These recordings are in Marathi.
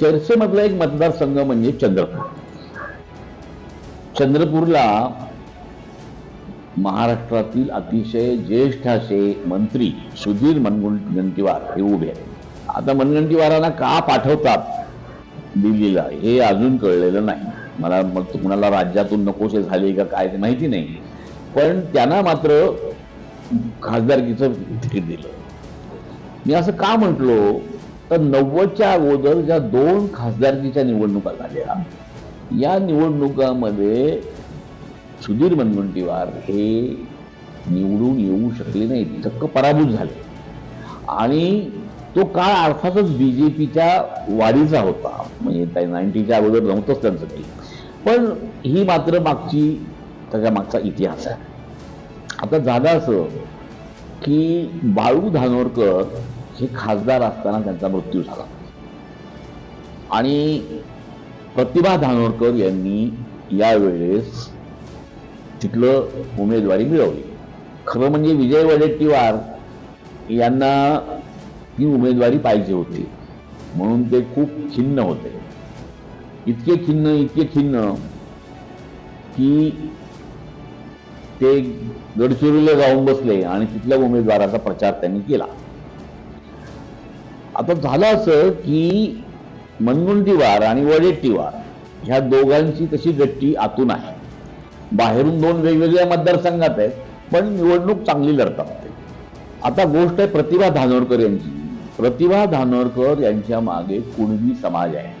चर्चेमधला एक मतदारसंघ म्हणजे चंद्रपूर. चंद्रपूरला महाराष्ट्रातील अतिशय ज्येष्ठ असे मंत्री सुधीर मनगुंटगंटीवार हे उभे आहेत. आता मनगंटीवारांना का पाठवतात दिल्लीला हे अजून कळलेलं नाही. मला मग कुणाला राज्यातून नकोसे झाले का काय ते माहिती नाही. पण त्यांना मात्र खासदारकीचं तिकीट दिलं. मी असं का म्हटलो? तर नव्वदच्या अगोदर ज्या दोन खासदारकीच्या निवडणुका झाल्या या निवडणुकामध्ये सुधीर मुनगंटीवार हे निवडून येऊ शकले नाही चक्क पराभूत झाले. आणि तो काळ अर्थातच बी जे पीच्या वाढीचा होता. म्हणजे नाईन्टीच्या अगोदर नव्हतंच त्यांचं काही. पण ही मात्र मागची त्याच्या मागचा इतिहास आहे. आता झालं असं की बाळू धानोरकर हे खासदार असताना त्यांचा मृत्यू झाला. आणि प्रतिभा धानोरकर यांनी यावेळेस तिथलं उमेदवारी मिळवली. खरं म्हणजे विजय वडेट्टीवार यांना ती उमेदवारी पाहिजे होती. म्हणून ते खूप खिन्न होते. इतके खिन्न इतके खिन्न की ते गडचिरोलीला जाऊन बसले आणि तिथल्या उमेदवाराचा प्रचार त्यांनी केला. आता झालं असं की मनगुंटीवार आणि वडेट्टीवार ह्या दोघांची तशी गट्टी आतून आहे. बाहेरून दोन वेगवेगळ्या मतदारसंघात आहेत पण निवडणूक चांगली लढतात ते. आता गोष्ट आहे प्रतिभा धानोरकर यांची. प्रतिभा धानोरकर यांच्या मागे कुणबी समाज आहे.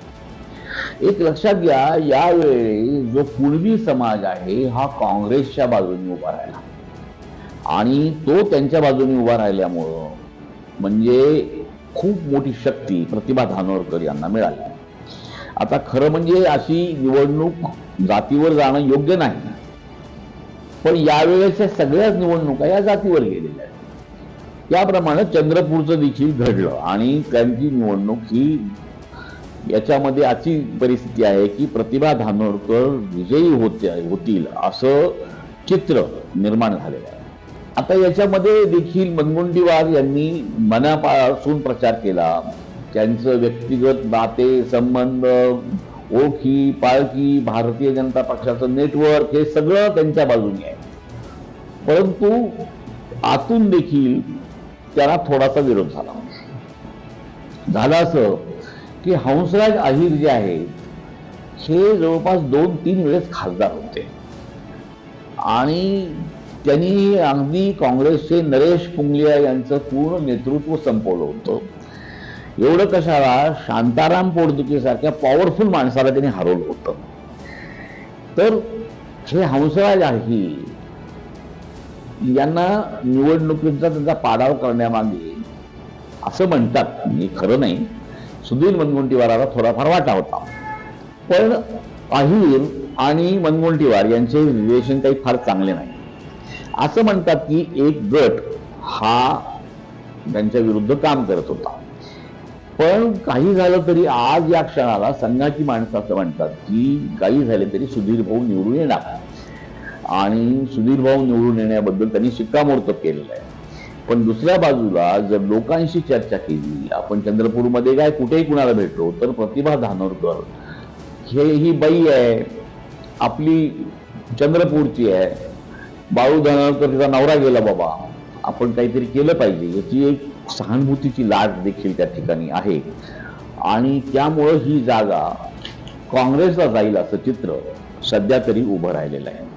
एक लक्षात घ्या यावेळी जो कुणबी समाज आहे हा काँग्रेसच्या बाजूने उभा राहिला. आणि तो त्यांच्या बाजूने उभा राहिल्यामुळं म्हणजे खूप मोठी शक्ती प्रतिभा धानोरकर यांना मिळाली. आता खरं म्हणजे अशी निवडणूक जातीवर जाणं योग्य नाही. पण यावेळेच्या सगळ्याच निवडणुका या जातीवर गेलेल्या आहेत. त्याप्रमाणे चंद्रपूरचं देखील घडलं आणि त्यांची निवडणूक ही याच्यामध्ये अशी परिस्थिती आहे की प्रतिभा धानोरकर विजयी होत्या होतील असं चित्र निर्माण झालेलं आहे. आता याच्यामध्ये देखील मनगुंडीवार यांनी मनापासून प्रचार केला. त्यांचं व्यक्तिगत नाते संबंध ओळखी पाळखी भारतीय जनता पक्षाचं नेटवर्क हे सगळं त्यांच्या बाजूने आहे. परंतु आतून देखील त्याला थोडासा विरोध झाला. झालं असं की हंसराज अहिर जे आहेत हे जवळपास दोन तीन वेळेस खासदार होते. आणि त्यांनी अगदी काँग्रेसचे नरेश पुंगलिया यांचं पूर्ण नेतृत्व संपवलं होतं. एवढं कशाला? शांताराम पोडदुकेसारख्या पॉवरफुल माणसाला त्यांनी हरवलं होतं. तर हे हंसराज आहे. यांना निवडणुकीचा त्यांचा पाडाव करण्यामागे असं म्हणतात. मी खरं नाही. सुधीर मनगुंटीवाराला थोडाफार वाटा होता. पण अहिर आणि मनगुंटीवार यांचे रिलेशन काही फार चांगले नाही. असं म्हणतात की एक गट हा त्यांच्या विरुद्ध काम करत होता. पण काही झालं तरी आज या क्षणाला संघाची माणसं असं म्हणतात की काही झाले तरी सुधीर भाऊ निवडून येणार. आणि सुधीर भाऊ निवडून येण्याबद्दल त्यांनी शिक्कामोर्तब केलेलं आहे. पण दुसऱ्या बाजूला जर लोकांशी चर्चा केली आपण चंद्रपूरमध्ये काय कुठेही कुणाला भेटलो तर प्रतिभा धानोरकर हे ही बाई आहे. आपली चंद्रपूरची आहे. बाळू धानोरकर तिचा नवरा गेला बाबा. आपण काहीतरी केलं पाहिजे. याची एक सहानुभूतीची लाट देखील त्या ठिकाणी आहे. आणि त्यामुळं ही जागा काँग्रेसला जाईल असं चित्र सध्या तरी उभं राहिलेलं आहे.